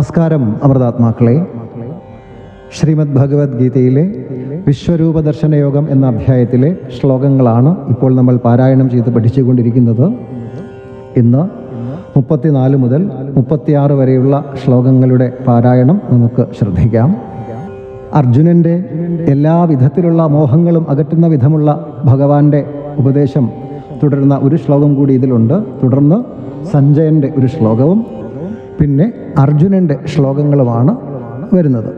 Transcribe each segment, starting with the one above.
നമസ്കാരം അമൃതാത്മാക്കളെ. ശ്രീമദ് ഭഗവത്ഗീതയിലെ വിശ്വരൂപ ദർശന യോഗം എന്ന അധ്യായത്തിലെ ശ്ലോകങ്ങളാണ് ഇപ്പോൾ നമ്മൾ പാരായണം ചെയ്ത് പഠിച്ചുകൊണ്ടിരിക്കുന്നത്. ഇന്ന് മുപ്പത്തിനാല് മുതൽ മുപ്പത്തിയാറ് വരെയുള്ള ശ്ലോകങ്ങളുടെ പാരായണം നമുക്ക് ശ്രദ്ധിക്കാം. അർജുനന്റെ എല്ലാ വിധത്തിലുള്ള മോഹങ്ങളും അകറ്റുന്ന വിധമുള്ള ഭഗവാന്റെ ഉപദേശം തുടരുന്ന ഒരു ശ്ലോകം കൂടി ഇതിലുണ്ട്. തുടർന്ന് സഞ്ജയന്റെ ഒരു ശ്ലോകവും പിന്നെ അർജുനന്റെ ശ്ലോകങ്ങളുമാണ് വരുന്നത്.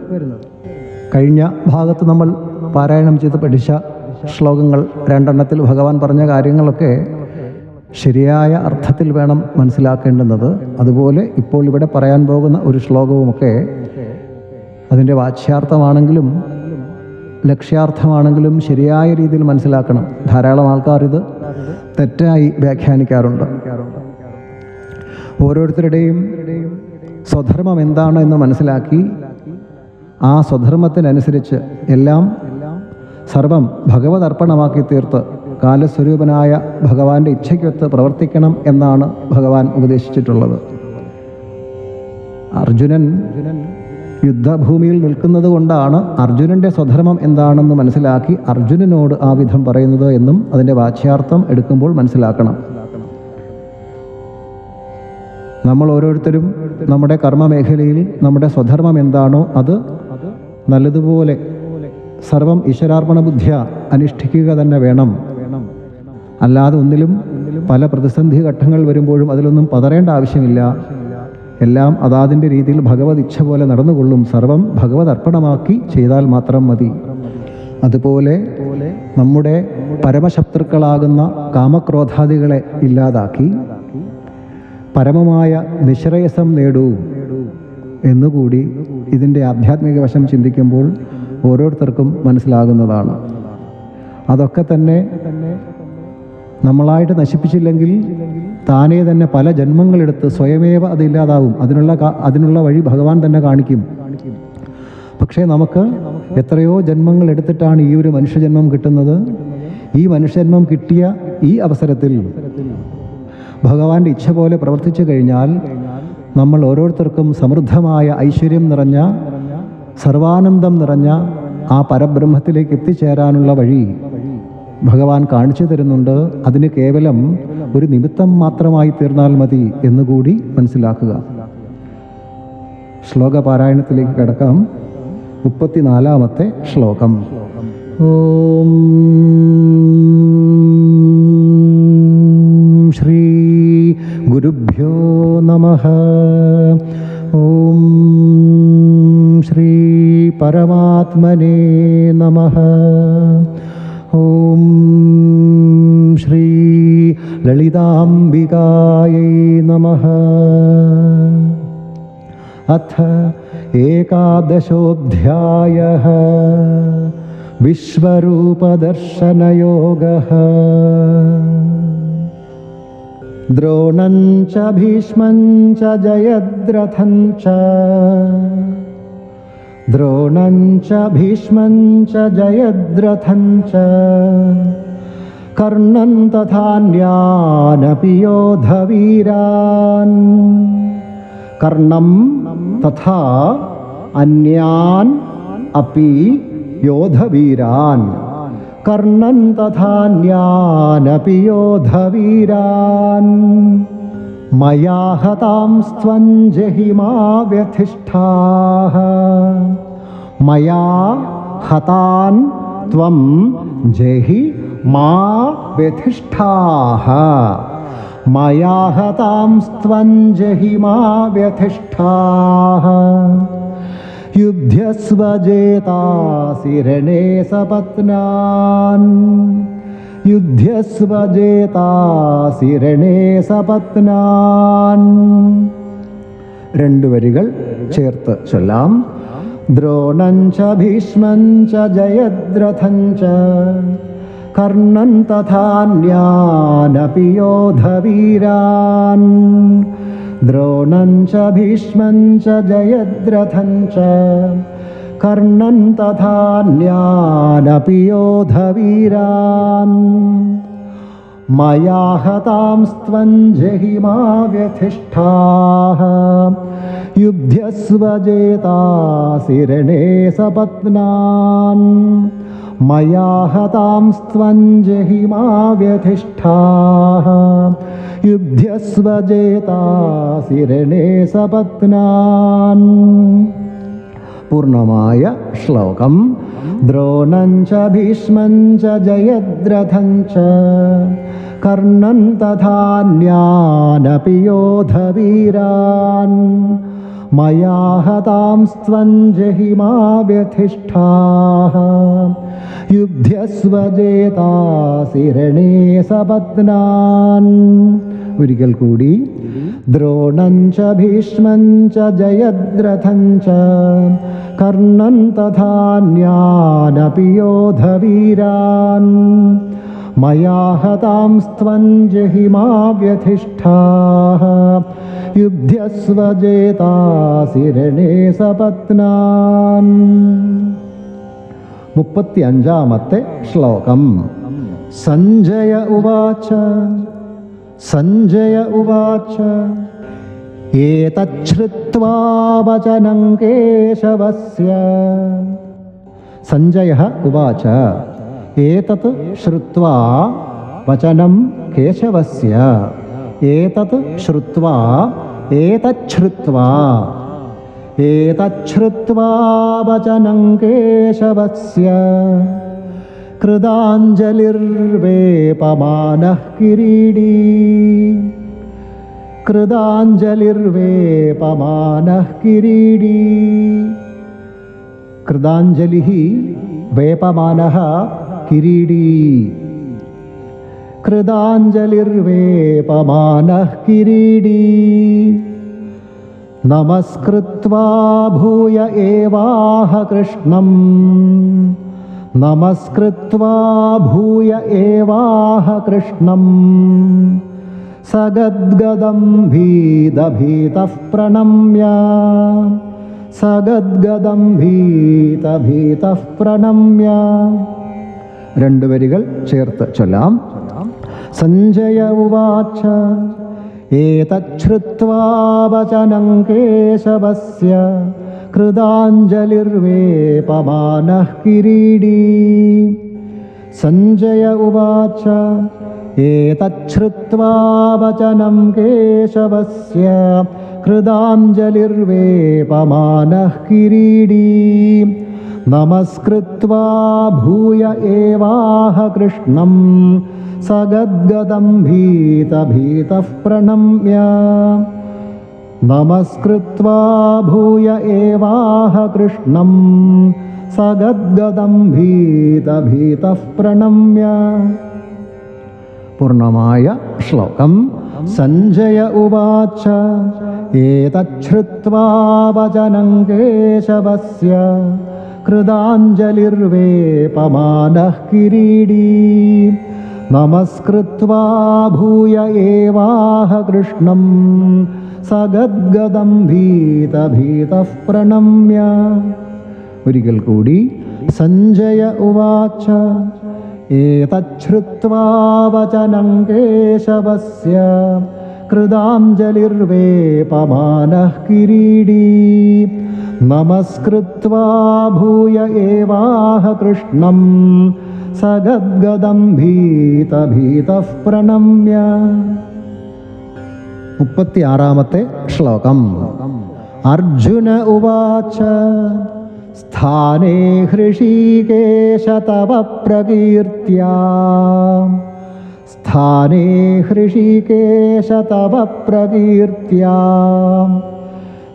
കഴിഞ്ഞ ഭാഗത്ത് നമ്മൾ പാരായണം ചെയ്ത് പഠിച്ച ശ്ലോകങ്ങൾ രണ്ടെണ്ണത്തിൽ ഭഗവാൻ പറഞ്ഞ കാര്യങ്ങളൊക്കെ ശരിയായ അർത്ഥത്തിൽ വേണം മനസ്സിലാക്കേണ്ടുന്നത്. അതുപോലെ ഇപ്പോൾ ഇവിടെ പറയാൻ പോകുന്ന ഒരു ശ്ലോകവുമൊക്കെ അതിന്റെ വാച്യാർത്ഥമാണെങ്കിലും ലക്ഷ്യാർത്ഥമാണെങ്കിലും ശരിയായ രീതിയിൽ മനസ്സിലാക്കണം. ധാരാളം ആൾക്കാർ ഇത് തെറ്റായി വ്യാഖ്യാനിക്കാറുണ്ട്. ഓരോരുത്തരുടെയും സ്വധർമ്മം എന്താണ് എന്ന് മനസ്സിലാക്കി ആ സ്വധർമ്മത്തിനനുസരിച്ച് എല്ലാം സർവം ഭഗവത് അർപ്പണമാക്കി തീർത്ത് കാലസ്വരൂപനായ ഭഗവാന്റെ ഇച്ഛയ്ക്കൊത്ത് പ്രവർത്തിക്കണം എന്നാണ് ഭഗവാൻ ഉപദേശിച്ചിട്ടുള്ളത്. അർജുനൻ യുദ്ധഭൂമിയിൽ നിൽക്കുന്നത് കൊണ്ടാണ് അർജുനന്റെ സ്വധർമ്മം എന്താണെന്ന് മനസ്സിലാക്കി അർജുനനോട് ആ വിധം പറയുന്നത് എന്നും അതിന്റെ വാച്യാർത്ഥം എടുക്കുമ്പോൾ മനസ്സിലാക്കണം. നമ്മൾ ഓരോരുത്തരും നമ്മുടെ കർമ്മ മേഖലയിൽ നമ്മുടെ സ്വധർമ്മം എന്താണോ അത് നല്ലതുപോലെ സർവം ഈശ്വരാർപ്പണ ബുദ്ധിയ അനുഷ്ഠിക്കുക തന്നെ വേണം. അല്ലാതെ ഒന്നിലും പല പ്രതിസന്ധി ഘട്ടങ്ങൾ വരുമ്പോഴും അതിലൊന്നും പതറേണ്ട ആവശ്യമില്ല. എല്ലാം അതാതിന്റെ രീതിയിൽ ഭഗവത് ഇച്ഛ പോലെ നടന്നുകൊള്ളും. സർവം ഭഗവത് അർപ്പണമാക്കി ചെയ്താൽ മാത്രം മതി. അതുപോലെ നമ്മുടെ പരമശത്രുക്കളാകുന്ന കാമക്രോധാദികളെ ഇല്ലാതാക്കി പരമമായ നിശ്രയസം നേടൂ എന്നുകൂടി ഇതിന്റെ ആധ്യാത്മിക വശം ചിന്തിക്കുമ്പോൾ ഓരോരുത്തർക്കും മനസ്സിലാകുന്നതാണ്. അതൊക്കെ തന്നെ നമ്മളായിട്ട് നശിപ്പിച്ചില്ലെങ്കിൽ താനേ തന്നെ പല ജന്മങ്ങളെടുത്ത് സ്വയമേവ അതില്ലാതാവും അതിനുള്ള അതിനുള്ള വഴി ഭഗവാൻ തന്നെ കാണിക്കും. പക്ഷേ നമുക്ക് എത്രയോ ജന്മങ്ങൾ എടുത്തിട്ടാണ് ഈ ഒരു മനുഷ്യജന്മം കിട്ടുന്നത്. ഈ മനുഷ്യജന്മം കിട്ടിയ ഈ അവസരത്തിൽ ഭഗവാന്റെ ഇച്ഛ പോലെ പ്രവർത്തിച്ചു കഴിഞ്ഞാൽ നമ്മൾ ഓരോരുത്തർക്കും സമൃദ്ധമായ ഐശ്വര്യം നിറഞ്ഞ സർവാനന്ദം നിറഞ്ഞ ആ പരബ്രഹ്മത്തിലേക്ക് എത്തിച്ചേരാനുള്ള വഴി ഭഗവാൻ കാണിച്ചു തരുന്നുണ്ട്. അതിന് കേവലം ഒരു നിമിത്തം മാത്രമായി തീർന്നാൽ മതി എന്നുകൂടി മനസ്സിലാക്കുക. ശ്ലോക പാരായണത്തിലേക്ക് കിടക്കാം. മുപ്പത്തിനാലാമത്തെ ശ്ലോകം. ഓം ശ്രീ गुरुभ्यो नमः। ॐ श्रीपरमात्मने नमः। ॐ श्री ललिताम्बिकायै नमः। अथ एकादशोऽध्यायः। विश्वरूपदर्शनयोगः। द्रोणं च भीष्मं च जयद्रथं च कर्णं तथान्यानपि योधवीरान् कर्णं तथा अन्यान् अपि योधवीरान् कर्णं तथान्यानपि योधवीरान् मया हतां जहिमा व्यथिष्ठाः मया हतान् त्वं जहि मा व्यथिष्ठाः मया हतां स्त्वं जहि मा व्यथिष्ठाः യുദ്ധ്യസ്വജേതാസിരണേ സപത്നാൻ യുദ്ധ്യസ്വജേതാസിരണേ സപത്നാൻ രണ്ട് വരികൾ ചേർത്ത് ചൊല്ലാം. ദ്രോണം ച ഭീഷ്മം ച ജയദ്രഥം ച കർണൻ തഥാന്യാനപി द्रोणं च भीष्मं च जयद्रथं च कर्णं तथान्यानपि योधवीरान् मया हतांस्त्वं जहिमा व्यथिष्ठाः युध्यस्वजेतासि रणे सपत्नान् മയാഹതാംസ്വഞ്ജഹി മാവ്യധിഷ്ഠാഹ യുദ്ധ്യസ്വജേതാസിരണേ സപത്നാൻ. പൂർണമായ ശ്ലോകം. ദ്രോണം ച ഭീഷ്മം ച ജയദ്രഥം ച കർണൻ തഥാന്യാനപി മയാ ഹതാംസ്ത്വം ജഹിമാ വ്യധിഷ്ഠാः യുധ്യസ്വജേതാസിരണേ സപത്നാൻ. ഒരിക്കൽ കൂടി. ദ്രോണം ച ഭീഷ്മം ച ജയദ്രഥം ച. കർണൻ തഥാന്യാനപി മയാ ഹതാംസ്ത്വം ജഹിമാ വ്യധിഷ്ഠാः യുധ്യസ്വജേതാസിരണേ സപത്നാൻ. മുപ്പത്തി അഞ്ചാമത്തെ ശ്ലോകം. സഞ്ജയ ഉവാച. സഞ്ജയ ഉവാച. ഏതച്ഛ്രുത്വാ വചനം കേശവസ്യ. സഞ്ജയ ഉവാച. ഏതത് ശ്രുത്വാ വചനം കേശവസ്യ ഏതത് ശ്രുത്വാ ഏതച്ഛ്രുത്വാ ഏതച്ഛ്രുത്വാ വചനം കേശവസ്യ कृदाञ्जलिर्वेपमानः किरीडी कृदाञ्जलिर्वेपमानः किरीडी कृदाञ्जलिः वेपमानः किरीडी कृताञ्जलिर्वेपमानः किरीडी नमस्कृत्वा भूय एवाह कृष्णम् नमस्कृत्वा भूय एवाह कृष्णम् सगद्गदम् भीतभीतः प्रणम्य सगद्गदम् भीतभीतः प्रणम्य രണ്ട് വരികൾ ചേർത്ത് ചൊല്ലാം സഞ്ജയ ഉവാച ഏതച്ഛ്രുത്വാ വചനം കേശവസ്യ कृदाञ्जलिर्वेपमानः किरीडी सञ्जय उवाच एतच्छ्रुत्वा वचनं केशवस्य कृदाञ्जलिर्वेपमानः किरीडी नमस्कृत्वा भूय एवाह कृष्णं सगद्गदं भीतभीतः प्रणम्य। नमस्कृत्वा भूय एवाह कृष्णं सगद्गदं भीतभीतः प्रणम्य। पूर्णमाय श्लोकं सञ्जय उवाच। एतच्छ्रुत्वा वचनं केशवस्य कृदाञ्जलिर्वेपमानः किरीडी नमस्कृत्वा भूय एवाह कृष्णं സഗദ്ഗദം ഭീതഭീത പ്രണമ്യ ഒരിക്കൽ കൂടി സഞ്ജയ ഉവാച ഏതച്ഛ്രുത്വാ വചനം കേശവസ്യ कृदाञ्जलिर्वेपमानः किरीडी नमस्कृत्वा भूय एवाह कृष्णं स गद्गदं भीतभीतः प्रणम्य। मुप्पति आरामते श्लोकम्। अर्जुन उवाच, स्थाने हृषीकेश तव प्रकीर्त्या। स्थाने हृषीकेश तव प्रकीर्त्या।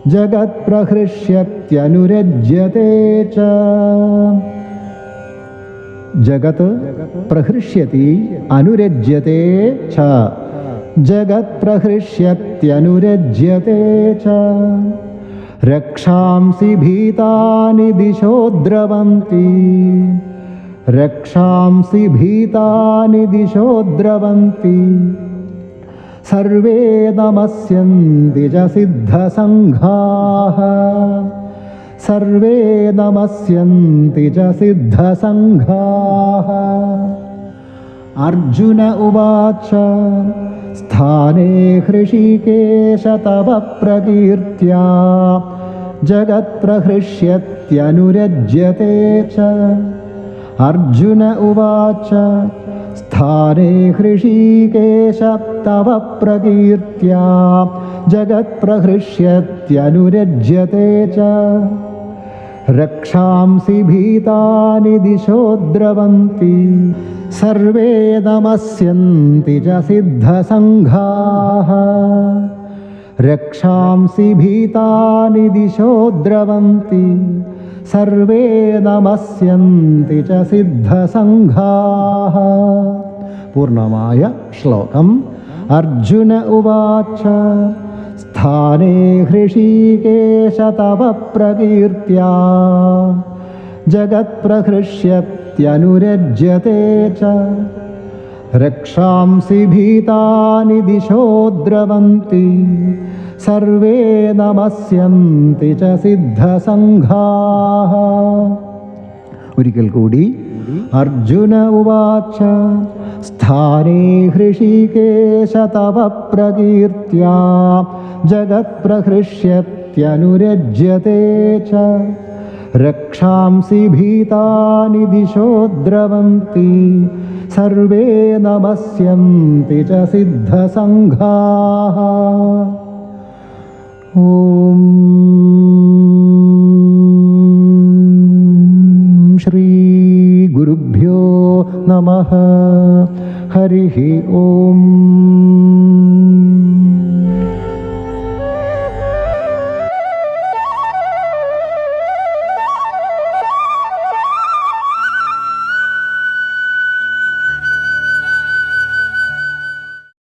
ജഗത്പ്രഹൃഷ്യത്യനുരജ്യത്തെ ച. ജഗത് പ്രഹൃഷ്യതി അനുരജ്യത്തെ ച. ജഗത് പ്രഹൃഷ്യത്യനുരജ്യത്തെ ച. രക്ഷാംസി ഭീതാനി ദിശോ ദ്രവന്തി രക്ഷാംസി ഭീതാനി ദിശോ ദ്രവന്തി സർവേ നമസ്യന്തി നമസ്യന്തിജ സിദ്ധസംഘാഹ സർവേ നമസ്യന്തി നമസ്യന്തിജ സിദ്ധസംഘാഹ അർജുന ഉവാച സ്ഥാനേ ഹൃഷികേശ തവ പ്രകീർത്യ. ജഗത്പ്രഹൃഷ്യത്യനുരജ്യത്തെ ച. അർജുന ഉവാച स्थाने हृषीकेश तव प्रकीर्त्या जगत्प्रहृष्यत्यनुरज्यते च। रक्षांसि भीतानि दिशो द्रवन्ति सर्वे नमस्यन्ति च सिद्धसङ्घाः। रक्षांसि भीतानि दिशो द्रवन्ति सर्वे नमस्यन्ति च सिद्धसङ्घाः। पूर्णमाय श्लोकम्। अर्जुन उवाच स्थाने हृषीकेश तव प्रकीर्त्या। जगत्प्रहृष्यत्यनुरज्यते च। रक्षांसि भीतानि दिशो द्रवन्ति सर्वे नमस्यन्ति च सिद्धसङ्घाः ഒരിക്കൽ കൂടി അർജുന ഉവാച സ്ഥാനേ ഹൃഷീകേശ തവ പ്രകീർത്തിയാ ജഗത്പ്രഹൃഷ്യത്യനുരജ്യത്തെ ച രക്ഷാംസി ഭീതാനി ദിശോ ദ്രവന്തി സർവേ നമസ്യന്തി ച സിദ്ധസംഘാഃ म् श्रीगुरुभ्यो नमः। हरिः ॐ